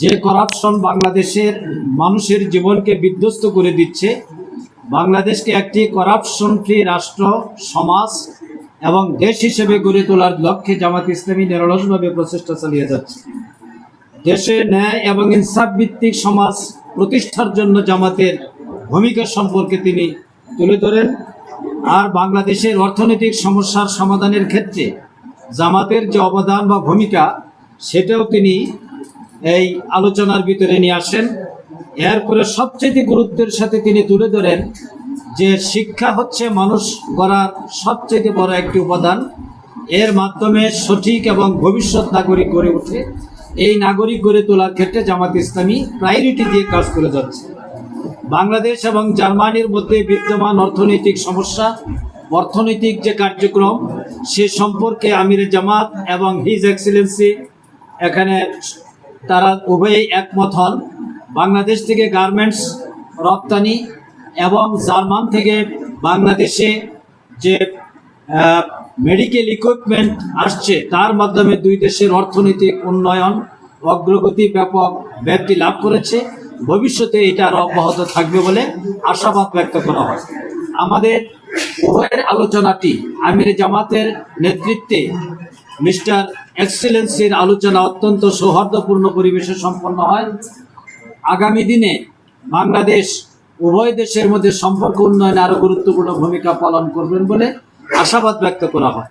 যে করাপশন বাংলাদেশের মানুষের জীবনকে বিধ্বস্ত করে দিচ্ছে, বাংলাদেশকে একটি করাপশন ফ্রি রাষ্ট্র, সমাজ এবং দেশ হিসেবে গড়ে তোলার লক্ষ্যে জামাত ইসলামী নিরলসভাবে প্রচেষ্টা চালিয়ে যাচ্ছে। দেশে ন্যায় এবং ইনসাফ ভিত্তিক সমাজ প্রতিষ্ঠার জন্য জামাতের ভূমিকা সম্পর্কে তিনি তুলে ধরেন। আর বাংলাদেশের অর্থনৈতিক সমস্যার সমাধানের ক্ষেত্রে জামাতের যে অবদান বা ভূমিকা, সেটাও তিনি এই আলোচনার ভিতরে নিয়ে আসেন। এরপরে সবচেয়ে গুরুত্বের সাথে তিনি তুলে ধরেন যে শিক্ষা হচ্ছে মানুষ গড়ার সবচেয়ে বড় একটি উপাদান। এর মাধ্যমে সঠিক এবং ভবিষ্যৎ নাগরিক গড়ে ওঠে। এই নাগরিক গড়ে তোলার ক্ষেত্রে জামাত ইসলামী প্রায়োরিটি দিয়ে কাজ করে যাচ্ছে। বাংলাদেশ এবং জার্মানির মধ্যে বিদ্যমান অর্থনৈতিক সমস্যা, অর্থনৈতিক যে কার্যক্রম, সে সম্পর্কে আমির জামাত এবং হিজ এক্সিলেন্সি এখানে তারা উভয়ই একমত হন। বাংলাদেশ থেকে গার্মেন্টস রপ্তানি এবং জার্মান থেকে বাংলাদেশে যে মেডিকেল ইকুইপমেন্ট আসছে, তার মাধ্যমে দুই দেশের অর্থনৈতিক উন্নয়ন, অগ্রগতি ব্যাপক ব্যাপ্তি লাভ করেছে। ভবিষ্যতে এটা অব্যাহত থাকবে বলে আশাবাদ ব্যক্ত করা হয়। আমাদের উভয়ের আলোচনাটি আমির জামাতের নেতৃত্বে মিস্টার এক্সেলেন্সির আলোচনা অত্যন্ত সৌহার্দ্যপূর্ণ পরিবেশে সম্পন্ন হয়। আগামী দিনে বাংলাদেশ উভয় দেশের মধ্যে সম্পর্ক উন্নয়নে আরও গুরুত্বপূর্ণ ভূমিকা পালন করবেন বলে আশাবাদ ব্যক্ত করা হয়।